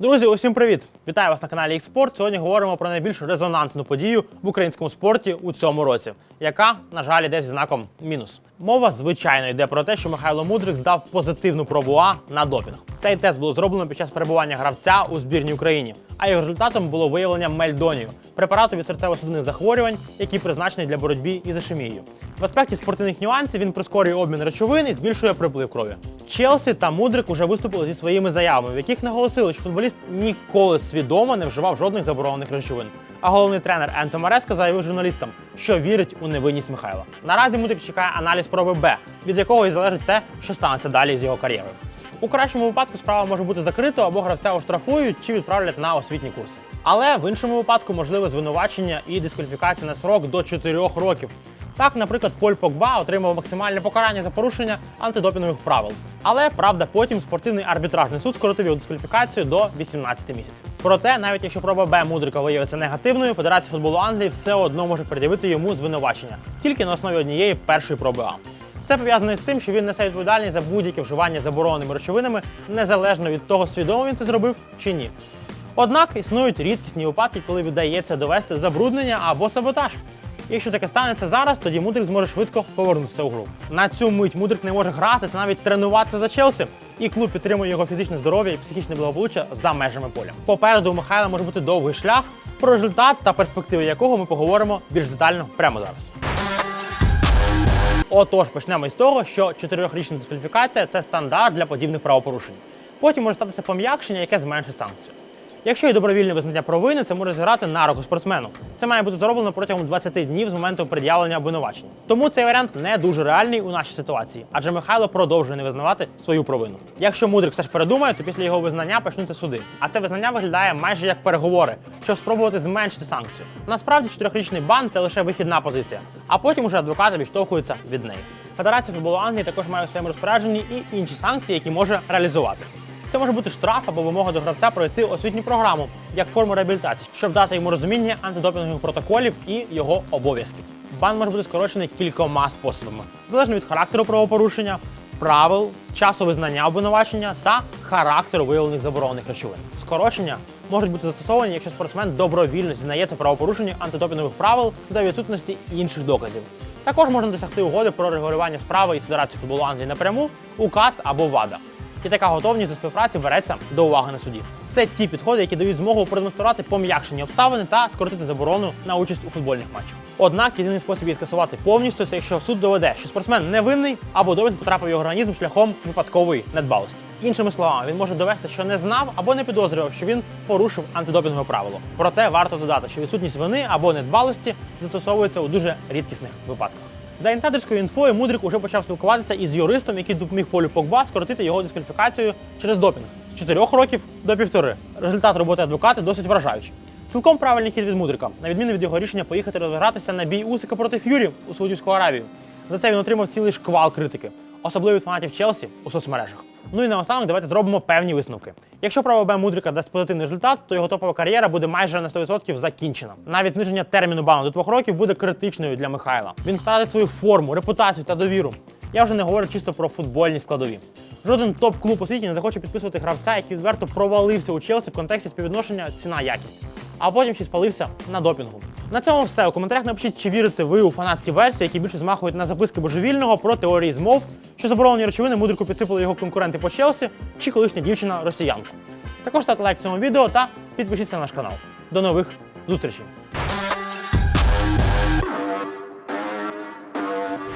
Друзі, усім привіт! Вітаю вас на каналі Експорт. Сьогодні говоримо про найбільш резонансну подію в українському спорті у цьому році, яка, на жаль, йде зі знаком мінус. Мова, звичайно, йде про те, що Михайло Мудрик здав позитивну пробу А на допінг. Цей тест було зроблено під час перебування гравця у збірній Україні. А його результатом було виявлення мельдонію препарату від серцево-судинних захворювань, який призначений для боротьби із ішемією. В аспекті спортивних нюансів він прискорює обмін речовин і збільшує приплив крові. Челсі та Мудрик уже виступили зі своїми заявами, в яких наголосили, що футболіст ніколи свідомо не вживав жодних заборонених речовин. А головний тренер Енцо Мареска заявив журналістам, що вірить у невинність Михайла. Наразі Мудрик чекає аналіз проби Б, від якого і залежить те, що станеться далі з його кар'єрою. У кращому випадку справа може бути закрита або гравця оштрафують чи відправлять на освітні курси. Але в іншому випадку можливе звинувачення і дискваліфікація на срок до 4 років. Так, наприклад, Поль Погба отримав максимальне покарання за порушення антидопінгових правил. Але правда, потім спортивний арбітражний суд скоротив його дискваліфікацію до 18 місяців. Проте, навіть якщо проба Б Мудрика виявиться негативною, Федерація футболу Англії все одно може пред'явити йому звинувачення тільки на основі однієї першої проби А. Це пов'язано з тим, що він несе відповідальність за будь-яке вживання забороненими речовинами, незалежно від того, свідомо він це зробив чи ні. Однак існують рідкісні випадки, коли вдається довести забруднення або саботаж. Якщо таке станеться зараз, тоді Мудрик зможе швидко повернутися у гру. На цю мить Мудрик не може грати та навіть тренуватися за Челсі, і клуб підтримує його фізичне здоров'я і психічне благополуччя за межами поля. Попереду у Михайла може бути довгий шлях, про результат та перспективи якого ми поговоримо більш детально прямо зараз. Отож, почнемо із того, що чотирьохрічна дискваліфікація це стандарт для подібних правопорушень. Потім може статися пом'якшення, яке зменшить санкцію. Якщо є добровільне визнання провини, це може зіграти на руку спортсмену. Це має бути зроблено протягом 20 днів з моменту пред'явлення обвинувачень. Тому цей варіант не дуже реальний у нашій ситуації, адже Михайло продовжує не визнавати свою провину. Якщо мудрик все ж передумає, то після його визнання почнуться суди. А це визнання виглядає майже як переговори, щоб спробувати зменшити санкцію. Насправді, чотирьохрічний бан це лише вихідна позиція, а потім уже адвокати відштовхуються від неї. Федерація футболу Англії також має у своєму розпорядженні і інші санкції, які може реалізувати. Це може бути штраф або вимога до гравця пройти освітню програму як форму реабілітації, щоб дати йому розуміння антидопінгових протоколів і його обов'язків. Бан може бути скорочений кількома способами, залежно від характеру правопорушення, правил, часу визнання обвинувачення та характеру виявлених заборонених речовин. Скорочення можуть бути застосовані, якщо спортсмен добровільно зізнається правопорушенню антидопінгових правил за відсутності інших доказів. Також можна досягти угоди про регулювання справи із Федерацією футболу Англії напряму, указ або ВАДА. І така готовність до співпраці береться до уваги на суді. Це ті підходи, які дають змогу продемонструвати пом'якшені обставини та скоротити заборону на участь у футбольних матчах. Однак єдиний спосіб її скасувати повністю це якщо суд доведе, що спортсмен невинний або допінг потрапив в його організм шляхом випадкової недбалості. Іншими словами, він може довести, що не знав або не підозрював, що він порушив антидопінгове правило. Проте варто додати, що відсутність вини або недбалості застосовується у дуже рідкісних випадках. За інсайдерською інфою Мудрик уже почав спілкуватися із юристом, який допоміг Полю Погба скоротити його дискваліфікацію через допінг з 4 років до півтори. Результат роботи адвоката досить вражаючий. Цілком правильний хід від Мудрика, на відміну від його рішення поїхати розігратися на бій Усика проти Ф'юрі у Саудівську Аравію. За це він отримав цілий шквал критики, особливо від фанатів Челсі у соцмережах. Ну і наостанок давайте зробимо певні висновки. Якщо право Б Мудрика дасть позитивний результат, то його топова кар'єра буде майже на 100% закінчена. Навіть зниження терміну бану до двох років буде критичною для Михайла. Він втратить свою форму, репутацію та довіру. Я вже не говорю чисто про футбольні складові. Жоден топ-клуб у світі не захоче підписувати гравця, який відверто провалився у Челсі в контексті співвідношення ціна-якість, а потім ще спалився на допінгу. На цьому все. У коментарях напишіть, чи вірите ви у фанатські версії, які більше змахують на записки божевільного про теорії змов, що заборонені речовини мудрику підсипали його конкуренти по Челсі чи колишня дівчина росіянка. Також ставте лайк цьому відео та підпишіться на наш канал. До нових зустрічей!